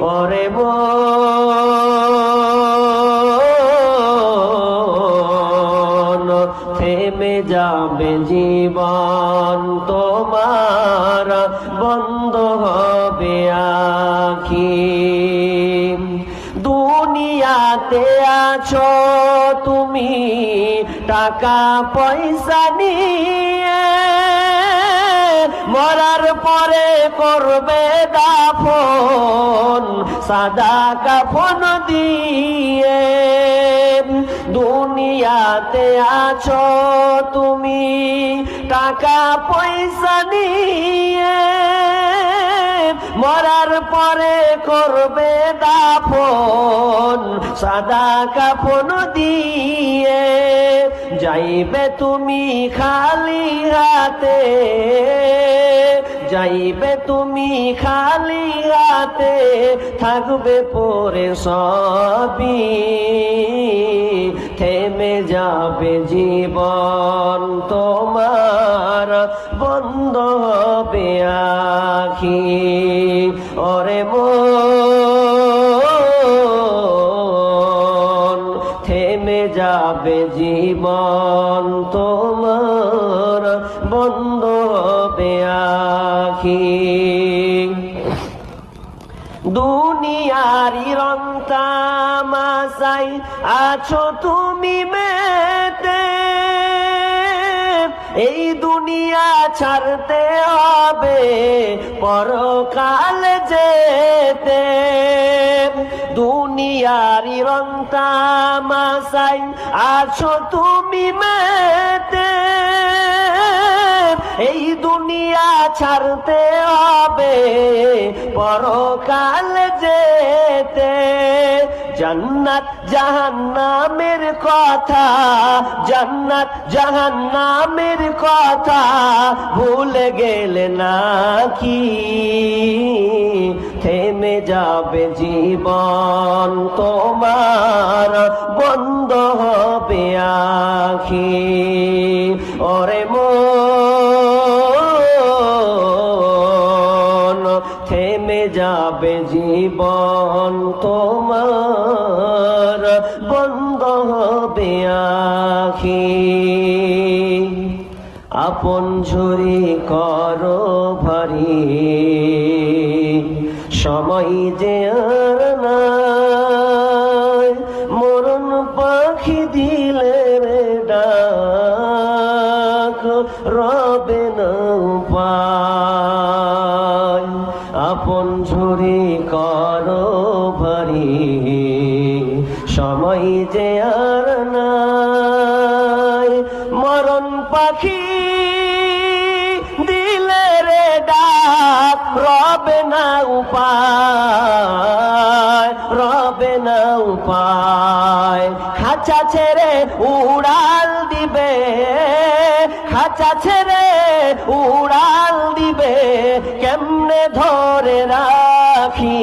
ওরে থেমে যাবে জীবন তোমার, বন্ধ হবে আখি। দুনিয়াতে আছো তুমি, টাকা, পয়সা নিয়ে মরার পরে করবে দাফন। সাদা কাফন দিয়ে দুনিয়াতে আছো তুমি টাকা পয়সা নিয়ে। মরার পরে করবে দাফন, সাদা কাফন দিয়ে। যাইবে তুমি খালি হাতে, যাইবে তুমি খালি হাতে, থাকবে পরে সবই। থেমে যাবে জীবন তোমার বন্ধ হবে আখি ওরে মো থেমে যাবে জীবন। রন্তামাশাই আছো তুমি মেতে। এই দুনিয়া ছাড়তে হবে, পরকাল যেতে। দুনিয়ারি রন্তামাশাই আছো তুমি মেতে। এই দুনিয়া ছাড়তে হবে, পরকাল যেতে। জান্নাত জাহান্নামের কথা, জান্নাত জাহান্নামের কথা ভুলে গেলে নাকি? থেমে যাবে জীবন তোমার, বন্ধ হবে আখি। ওরে মন যাবে জীবন তোমার বন্ধ হবে আখি। আপন ঝুরি করো ভারী সময় যে আর নাই। মরণ পাখি দিলে রে ডাক, রবে না উপায়, রবে না উপায়। খাঁচা ছেড়ে উড়াল দিবে, খাঁচা ছেড়ে উড়াল দিবে, কেমনে ধরে রাখি?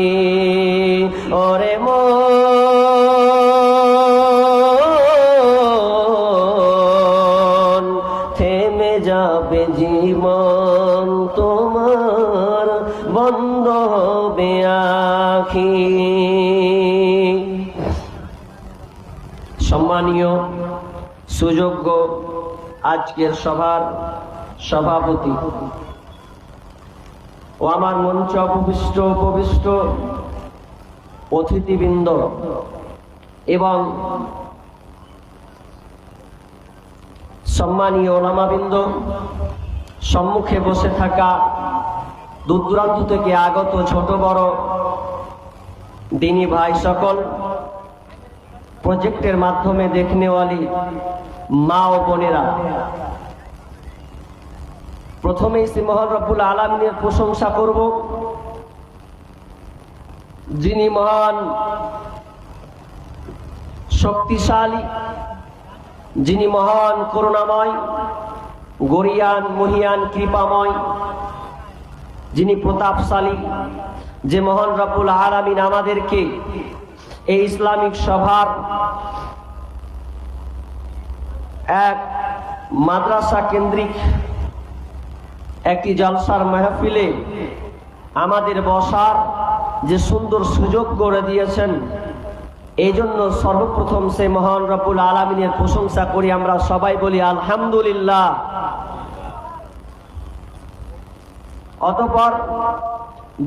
আজকের সভার সভাপতি। ও আমার মঞ্চ উপবিষ্ট উপবিষ্ট অতিথিবৃন্দ এবং সম্মানীয় ওলামাবৃন্দ, সম্মুখে বসে থাকা দূর দূরান্ত থেকে আগত ছোট বড় দিনী ভাই সকল প্রজেক্টের মাধ্যমে দেখনেওয়ালি মা ও বোনেরা, প্রথমেই শ্রী মহান রব্বুল আলমিনের প্রশংসা করব, যিনি মহান, শক্তিশালী, যিনি মহান করুণাময়, গরিয়ান, মহিয়ান, কৃপাময়, যিনি প্রতাপশালী, যে মহান রব্বুল আলামিন আমাদেরকে এই ইসলামিক সভার এক মাদ্রাসা কেন্দ্রিক একটি জলসার মেহফিলে আমাদের বসার যে সুন্দর সুযোগ করে দিয়েছেন এই জন্য সর্বপ্রথম সে মহান রব্বুল আলমিনের প্রশংসা করি। আমরা সবাই বলি আলহামদুলিল্লাহ। অতপর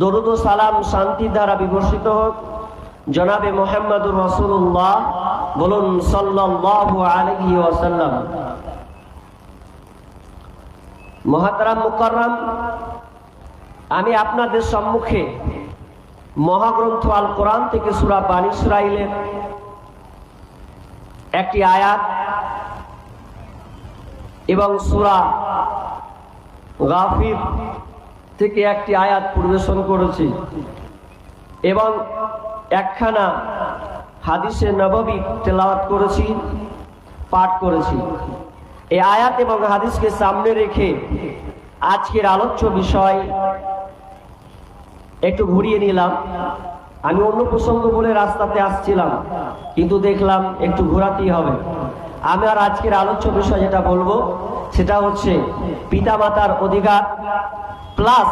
দরুদ সালাম শান্তি দ্বারা বিবর্ষিত হোক। জনাবে মোহাম্মদুর রসুল্লাহ বলুন মহাতারাম আমি আপনাদের সম্মুখে মহাগ্রন্থ আল কোরআন থেকে সুরা বানী সুরাইলের একটি আয়াত এবং সুরা গাফির থেকে একটি আয়াত পরিবেশন করেছি এবং একখানা হাদিসে নববী তেলাওয়াত করেছি, পাঠ করেছি। এই আয়াত এবং হাদিসকে সামনে রেখে আজকের আলোচ্য বিষয় একটু ঘুরিয়ে নিলাম। আমি অন্য প্রসঙ্গ বলে রাস্তাতে আসছিলাম, কিন্তু দেখলাম একটু ঘোরাতেই হবে। আমি আর আজকের আলোচ্য বিষয় যেটা বলব, সেটা হচ্ছে পিতামাতার অধিকার প্লাস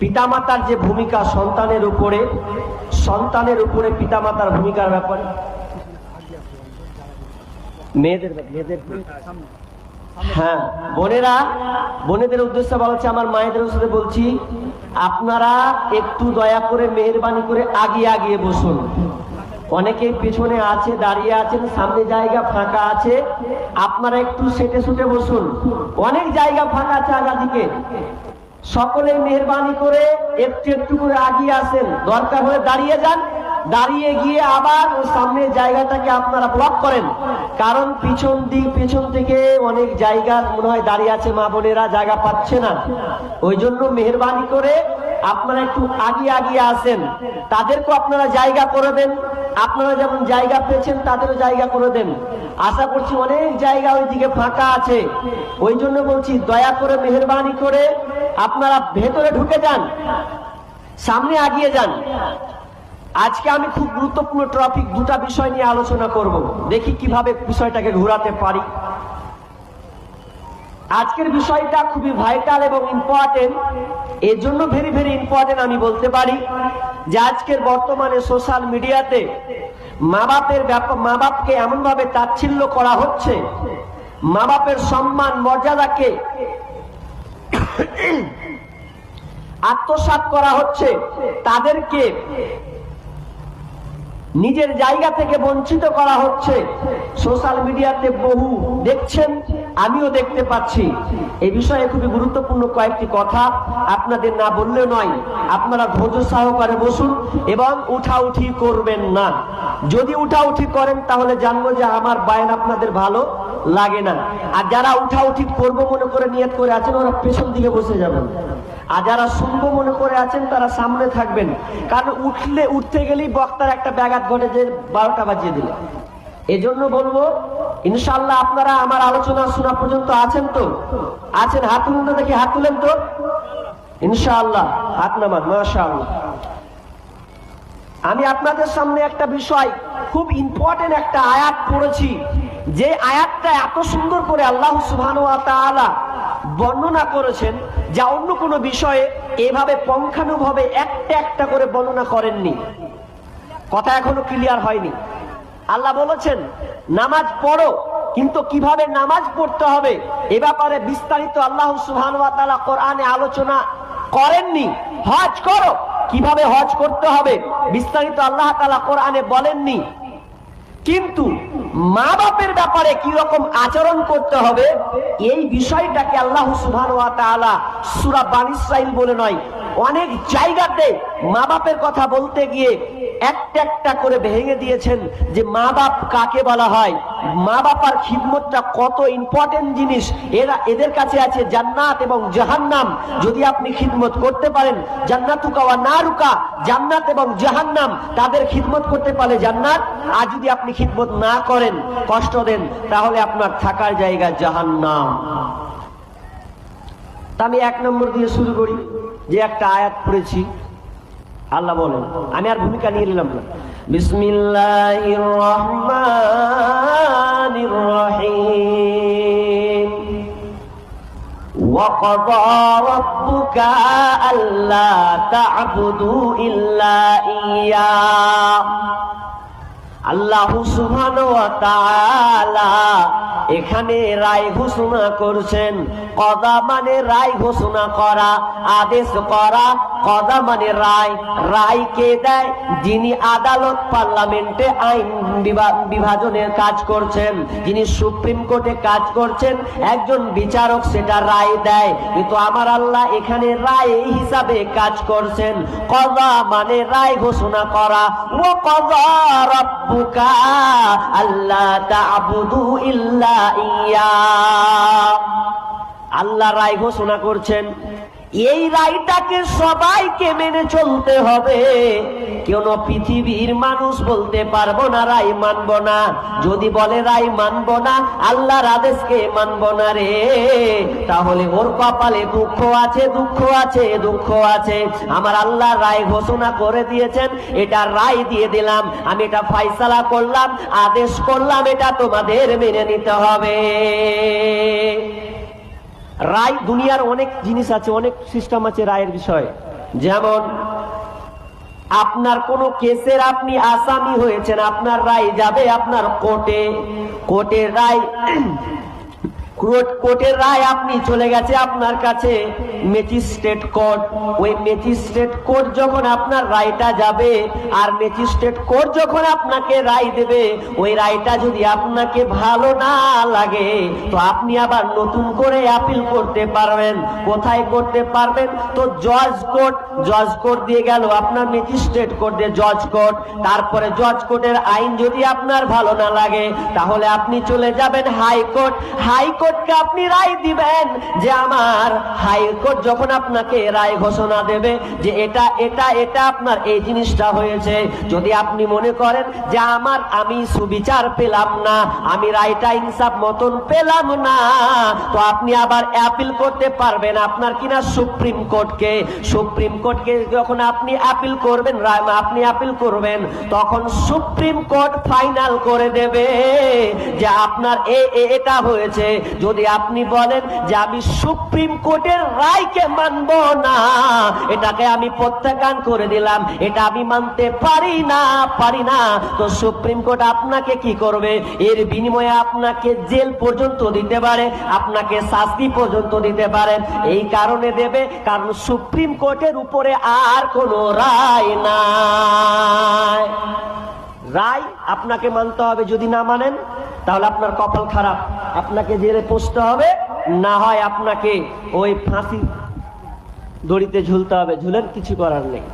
পিতামাতার যে ভূমিকা সন্তানের উপরে সন্তানের উপরে পিতামাতার ভূমিকার ব্যাপারে। মেয়েদের মেয়েদের হ্যাঁ বোনেরা, বোনেদের উদ্দেশ্যে বলছে আমার মায়েদের উদ্দেশ্যে বলছি, আপনারা একটু দয়া করে মেহরবানি করে আগিয়ে আগিয়ে বসুন। অনেকেই পেছনে আছে, দাঁড়িয়ে আছেন, সামনে জায়গা ফাঁকা আছে, আপনারা একটু সেটে সুটে বসুন। অনেক জায়গা ফাঁকা আছে আগা দিকে সকলে মেহরবানি করে একটু একটু করে আগিয়ে আসেন। দরকার হলে দাঁড়িয়ে যান। দাঁড়িয়ে গিয়ে আবার ওই সামনের জায়গাটাকে আপনারা ব্লক করেন। কারণ পিছন দিক, পেছন থেকে অনেক জায়গা মনে হয় দাঁড়িয়ে আছে, মা বোনেরা জায়গা পাচ্ছে না। ওই জন্য মেহরবানি করে আপনারা একটু আগিয়ে আগিয়ে আসেন। তাদেরকেও আপনারা জায়গা করে দেন। আপনারা যেমন জায়গা পেয়েছেন, তাদেরও জায়গা করে দেন। আশা করছি অনেক জায়গা ওইদিকে ফাঁকা আছে। ওই জন্য বলছি, দয়া করে মেহরবানি করে আপনারা ভেতরে ঢুকে যান, সামনে আগিয়ে যান। আজকে আমি খুব গুরুত্বপূর্ণ টপিক দুটা বিষয় নিয়ে আলোচনা করব। দেখি কীভাবে বিষয়টাকে ঘোরাতে পারি। আজকের বিষয়টা খুবই ভাইটাল এবং ইম্পর্টেন্ট। এর জন্য ভেরি ভেরি ইম্পর্টেন্ট আমি বলতে পারি যে আজকের বর্তমানে সোশ্যাল মিডিয়াতে মা বাপের মা বাপকে এমনভাবে তাচ্ছিল্য করা হচ্ছে মা বাপের সম্মান, মর্যাদাকে আত্মসাৎ করা হচ্ছে তাদেরকে। নিজের জায়গা থেকে বঞ্চিত করা হচ্ছে। সোশ্যাল মিডিয়াতে বহু দেখছেন, আমিও দেখতে পাচ্ছি। এই বিষয়ে খুবই গুরুত্বপূর্ণ কয়েকটি কথা আপনাদের না বললেও নয়। আপনারা ধৈর্য সহকারে বসুন এবং উঠাউঠি করবেন না। যদি উঠাউঠি করেন তাহলে জানব যে আমার বায়ন আপনাদের ভালো। লাগে না। আর যারা উঠাউঠি করব মনে করে নিয়ত করে আছেন, ওরা পেছন দিকে বসে যাবেন। আর যারা শুনব মনে করে আছেন, তারা সামনে থাকবেন। কারণ উঠলে, উঠতে গেলেই বক্তার একটা ব্যাঘাত ঘটে যে বারোটা বাজিয়ে দিল। এজন্য বলব ইনশাল্লাহ আপনারা আমার আলোচনা শোনা পর্যন্ত আছেন তো? আছেন? হাত তুলুন তো দেখি, হাত তুলেন তো? ইনশাআল্লাহ, হাত নামান, মাশাআল্লাহ। আমি আপনাদের সামনে একটা বিষয়, খুব ইম্পর্টেন্ট একটা আয়াত পড়েছি। যে আয়াতটা এত সুন্দর করে আল্লাহ সুবহান বর্ণনা করেছেন যা অন্য কোনো বিষয়ে এভাবে পঙ্খানুভাবে একটা একটা করে বর্ণনা করেননি। কথা এখনও ক্লিয়ার হয়নি। আল্লাহ বলেছেন, নামাজ পড়ো, কিন্তু কীভাবে নামাজ পড়তে হবে এ ব্যাপারে বিস্তারিত আল্লাহ সুবহান ওয়া কোরআনে আলোচনা করেননি। হজ করো, কীভাবে হজ করতে হবে বিস্তারিত আল্লাহ তালা কোরআনে বলেননি। কিন্তু মা বাপের ব্যাপারে কি রকম আচরণ করতে হবে, এই বিষয়টাকে আল্লাহ সুবহান ওয়া তাআলা সূরা বানী বলে নয় অনেক জায়গাতে মা বাপের কথা বলতে গিয়ে একটা একটা করে ভেঙে দিয়েছেন যে মা বাপ কাকে বলা হয়? মা বাবার খিদমতটা কত ইম্পর্টেন্ট জিনিস। এরা এদের কাছে আছে জান্নাত এবং জাহান্নাম। যদি আপনি খিদমত করতে পারেন, জান্নাতুকা ওয়া নারুকা, জান্নাত এবং জাহান্নাম, তাদের খিদমত করতে পারে জান্নাত। আর যদি আপনি খিদমত না করেন, কষ্ট দেন, তাহলে আপনার থাকার জায়গা জাহান্নাম। তা আমি এক নম্বর দিয়ে শুরু করি যে একটা আয়াত পড়েছি আল্লাহ বলেন আমি আর ভূমিকা নিয়ে নিলাম না বিসমিল্লাহির রহমানির রহিম وقضى ربك ألا تعبدوا إلا إياه আল্লাহ সুহান এখানে রায় ঘোষণা করছেন। কদা মানে রায় ঘোষণা করা আদেশ করা কদা মানে রায়। রায় কে দেয়? যিনি আদালত, পার্লামেন্টে আইন বিভা- বিভাজনের কাজ করছেন। যিনি সুপ্রিম কোর্টে কাজ করছেন, একজন বিচারক সেটা রায় দেয়। কিন্তু আমার আল্লাহ এখানে রায় হিসাবে কাজ করছেন। কদা মানে রায় ঘোষণা করা। ও কদা আল্লাহ ইল্লা ইয়া। আল্লাহ রায় ঘোষণা করছেন। এই রায়টাকে সবাইকে মেনে চলতে হবে। কেন পৃথিবীর মানুষ বলতে পারব না, রায় মানব না? যদি বলে রায় মানব না, আল্লাহর আদেশকে মানব না রে। তাহলে ওর কপালে দুঃখ আছে দুঃখ আছে দুঃখ আছে। আমার আল্লাহ রায় ঘোষণা করে দিয়েছেন, এটা রায় দিয়ে দিলাম। আমি এটা ফাইসালা করলাম, আদেশ করলাম, এটা তোমাদের মেনে নিতে হবে। রায় দুনিয়ার অনেক জিনিস আছে, অনেক সিস্টেম আছে রায়ের বিষয়ে। যেমন, আপনার কোন কেসের আপনি আসামি হয়েছেন, আপনার রায় যাবে আপনার কোর্টে। কোর্টের রায় কোর্টের রায় আপনি চলে গেছে আপনার কাছে। ম্যাজিস্ট্রেট কোর্ট, ওই ম্যাজিস্ট্রেট কোর্ট যখন আপনার রায়টা যাবে, আর ম্যাজিস্ট্রেট কোর্ট যখন আপনাকে রায় দেবে, ওই রায়টা যদি আপনাকে ভালো না লাগে, তো আপনি আবার নতুন করে আপিল করতে পারবেন। কোথায় করতে পারবেন? তো জজ কোর্ট জজ কোর্ট দিয়ে গেল আপনার ম্যাজিস্ট্রেট কোর্ট দিয়ে জজ কোর্ট। তারপরে জজ কোর্টের আইন যদি আপনার ভালো না লাগে, তাহলে আপনি চলে যাবেন হাইকোর্ট হাইকোর্টকে আপনি রায় দিবেন যে আমার হাইকোর্ট যখন আপনাকে রায় ঘোষণা দেবে যে এটা এটা এটা আপনার এই জিনিসটা হয়েছে। যদি আপনি মনে করেন যে আমার আমি সুবিচার পেলাম না, আমি রায়টা ইনসাফ মতন পেলাম না, তো আপনি আবার অ্যাপিল করতে পারবেন আপনার কিনা সুপ্রিম কোর্টকে। সুপ্রিম কোর্টকে যখন আপনি অ্যাপিল করবেন আপনি অ্যাপিল করবেন, তখন সুপ্রিম কোর্ট ফাইনাল করে দেবে যে আপনার এ- এটা হয়েছে। যদি আপনি বলেন যে আমি সুপ্রিম কোর্টের রায়কে মানব না, এটাকে আমি প্রত্যাখ্যান করে দিলাম, এটা আমি মানতে পারি না পারি না, তো সুপ্রিম কোর্ট আপনাকে কি করবে? এর বিনিময়ে আপনাকে জেল পর্যন্ত দিতে পারে, আপনাকে শাস্তি পর্যন্ত দিতে পারে। এই কারণে দেবে, কারণ সুপ্রিম কোর্টের উপরে আর কোনো রায় নাই। রায় আপনাকে মানতে হবে, যদি না মানেন তাহলে আপনার কপাল খারাপ। আপনাকে জেলে পৌঁছতে হবে, না হয় আপনাকে ওই ফাঁসি দড়িতে ঝুলতে হবে। ঝুলের কিছু করার নেই।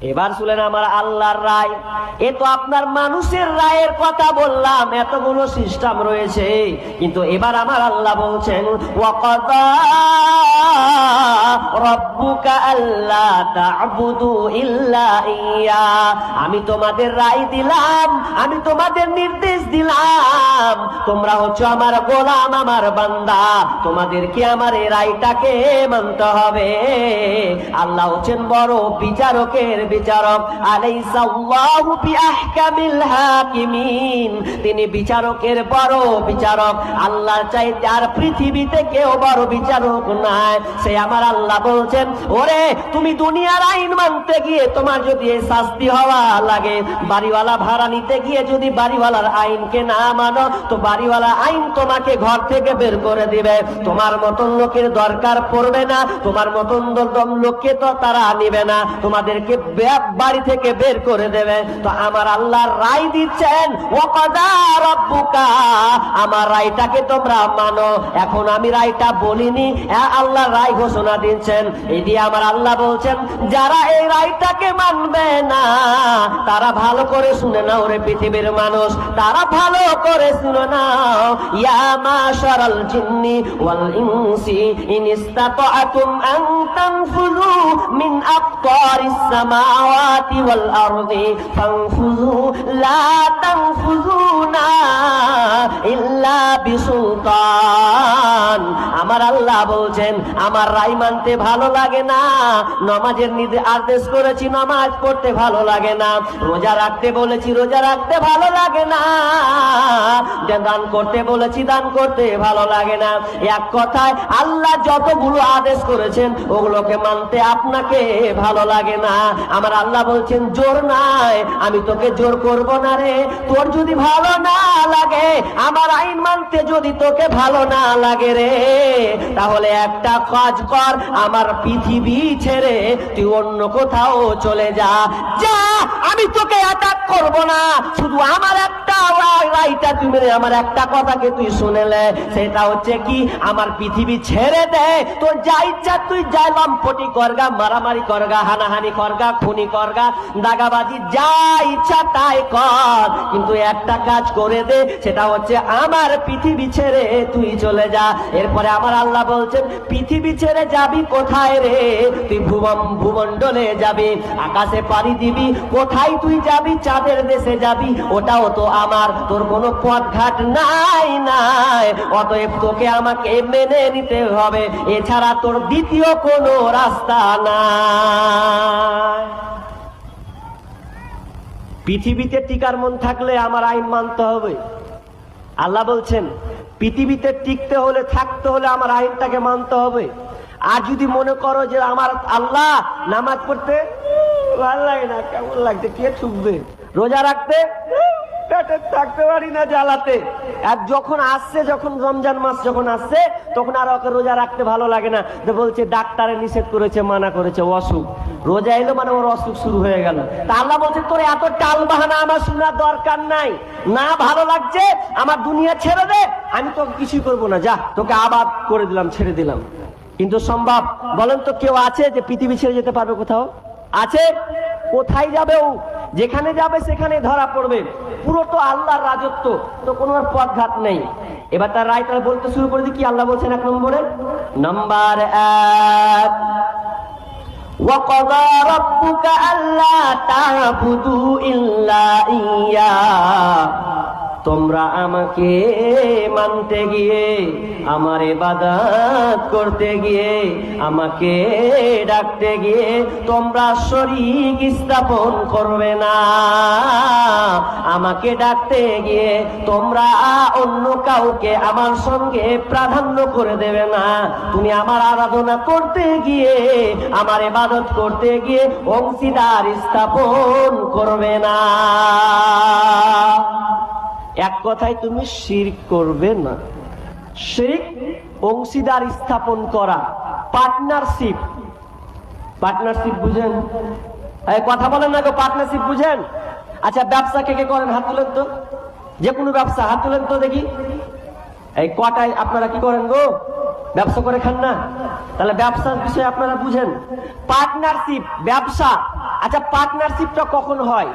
এবার শুনলেন আমার আল্লাহর রায়। এ তো আপনার মানুষের রায়ের কথা বললাম, এতগুলো সিস্টেম রয়েছে। কিন্তু এবার আমার আল্লাহ বলছেন আমি তোমাদের রায় দিলাম, আমি তোমাদের নির্দেশ দিলাম। তোমরা হচ্ছে আমার গোলাম, আমার বান্দা। তোমাদেরকে আমার এই রায়টাকে মানতে হবে। আল্লাহ হচ্ছেন বড় বিচারকের বিচারক তিনি বিচারকের বড় বিচারক। আল্লাহ চাইতে আর পৃথিবীতে কেউ বড় বিচারক নাই। সে আমার আল্লাহ বলছেন, ওরে, তুমি দুনিয়ার আইন মানতে গিয়ে তোমার যদি শাস্তি হওয়া লাগে, বাড়িওয়ালা ভাড়া নিতে গিয়ে যদি বাড়িওয়ালার আইনকে না মানো, তো বাড়িওয়ালা আইন তোমাকে ঘর থেকে বের করে দিবে। তোমার মতন লোকের দরকার পড়বে না, তোমার মতন লোককে তো তারা নিবে না। তোমাদেরকে বাড়ি থেকে বের করে দেবে। তো আমার আল্লাহর রায় দিচ্ছেন আমার রায়টাকে তোমরা মানো। এখন আমি রায়টা বলিনি আল্লাহ রায় ঘোষণা দিচ্ছেন। দিয়ে আমার আল্লাহ বলছেন, যারা এই রায়টাকে মানবে না, তারা ভালো করে শুনে নাও রে পৃথিবীর মানুষ। তারা ভালো করে শুনে নাও, ইয়া মাশারাল জিন্নি ওয়াল ইনসি, ইন ইসতাতাআতুম আন তানফুযু মিন আকতারিস ওয়াল আরদি ফানফুযু, লা তানফুযুনা ইল্লা বিসুলতান। আমার আল্লাহ বলছেন, আমার রায় মানতে ভালো লাগে না। নমাজের নির্দে আদেশ করেছি নমাজ পড়তে ভালো লাগে না। রোজা রাখতে বলেছি, রোজা রাখতে ভালো লাগে না। দান করতে বলেছি, দান করতে ভালো লাগে না। এক কথায়, আল্লাহ যতগুলো আদেশ করেছেন, ওগুলোকে মানতে আপনাকে ভালো লাগে না। আমার আল্লাহ বলছেন, জোর নাই, আমি তোকে জোর করব না রে। তোর যদি ভালো না লাগে আইন যদি তোকে ভালো না লাগে রে তাহলে একটা কাজ কর আমার পৃথিবী ছেড়ে তুই অন্য কোথাও চলে যা। যা আমি তোকে অ্যাটাক করব না। শুধু আমার একটা রায়- রায়টা তুমি রে, আমার একটা কথাকে তুই শুনেলে সেটা হচ্ছে কি আমার পৃথিবী ছেড়ে দে। তোর যা ইচ্ছা তুই যা লম্পটি করগা মারামারি করগা হানাহানি করগা খুনি করগা দাগাবাজি যা ইচ্ছা তাই কর। কিন্তু একটা কাজ করে দে সেটা হচ্ছে আমার পৃথিবী ছেড়ে তুই চলে যা। এরপরে আমার আল্লাহ বলছেন, পৃথিবী ছেড়ে যাবি কোথায় রে? তুই ভুবন ভূমণ্ডলে যাবি, আকাশে পাড়ি দিবি, কোথায় তুই যাবি, চাঁদের দেশে যাবি? ওটাও তো আমার, তোর কোনো পথ ঘাট নাই নাই। অতএব তোকে আমাকে মেনে নিতে হবে, এছাড়া তোর দ্বিতীয় কোনো রাস্তা নাই। পৃথিবীতে টিকার মন থাকলে আমার আইন মানতে হবে। আল্লাহ বলছেন, পৃথিবীতে টিকতে হলে, থাকতে হলে আমার আইনটাকে মানতে হবে। আর যদি মনে করো যে আমার আল্লাহ নামাজ পড়তে ভালো লাগে না, কেমন লাগছে, কে ঠুকবে রোজা রাখতে পেটে থাকতে পারি না জ্বালাতে। আর যখন আসছে, যখন রমজান মাস যখন আসছে, তখন আর ওকে রোজা রাখতে ভালো লাগে না। তো বলছে, ডাক্তারে নিষেধ করেছে, মানা করেছে অসুখ। রোজা এলো মানে ওর অসুখ শুরু হয়ে গেল। তা আল্লাহ বলছে, তোর এত টাল বাহানা আমার শোনার দরকার নাই। না ভালো লাগছে, আমার দুনিয়া ছেড়ে দে। আমি তো কিছুই করব না। যা, তোকে আবাদ করে দিলাম, ছেড়ে দিলাম। কিন্তু সম্ভব? বলেন তো কেউ আছে যে পৃথিবী ছেড়ে যেতে পারবে কোথাও? আছে? কোথায় যাবে ও? যেখানে যাবে, সেখানে ধরা পড়বে। পুরো তো আল্লাহর রাজত্ব তো কোনো আর পথঘাট নেই এবার তার রায় তারা বলতে শুরু করে দিই কি আল্লাহ বলছেন এক নম্বরে নাম্বার এক وقضى ربك ألا تعبدوا إلا إياه তোমরা আমাকে মানতে গিয়ে, আমার ইবাদত করতে গিয়ে, আমাকে ডাকতে গিয়ে তোমরা শরীক স্থাপন করবে না। আমাকে ডাকতে গিয়ে তোমরা অন্য কাউকে আমার সঙ্গে প্রাধান্য করে দেবে না। তুমি আমার আরাধনা করতে গিয়ে, আমার ইবাদত করতে গিয়ে অংশীদার স্থাপন করবে না। এক কথায় তুমি শিরক করবে না। শিরিক অংশীদার স্থাপন করা পার্টনারশিপ পার্টনারশিপ বুঝেন? কথা বলেন না গো পার্টনারশিপ বুঝেন? আচ্ছা ব্যবসা কে কে করেন? হাত তুলেন তো। যে কোনো ব্যবসা, হাত তুলেন তো দেখি। এই কটায় আপনারা কি করেন গো? ব্যবসা করে খান না? তাহলে ব্যবসার বিষয়ে আপনারা বুঝেন। পার্টনারশিপ ব্যবসা। আচ্ছা পার্টনারশিপটা কখন হয়?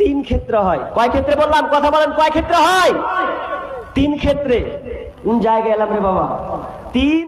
তিন ক্ষেত্র হয়। কয় ক্ষেত্রে বললাম? কথা বলেন, কয় ক্ষেত্রে হয়? তিন ক্ষেত্রে। কোন জায়গায় এলাম রে বাবা? তিন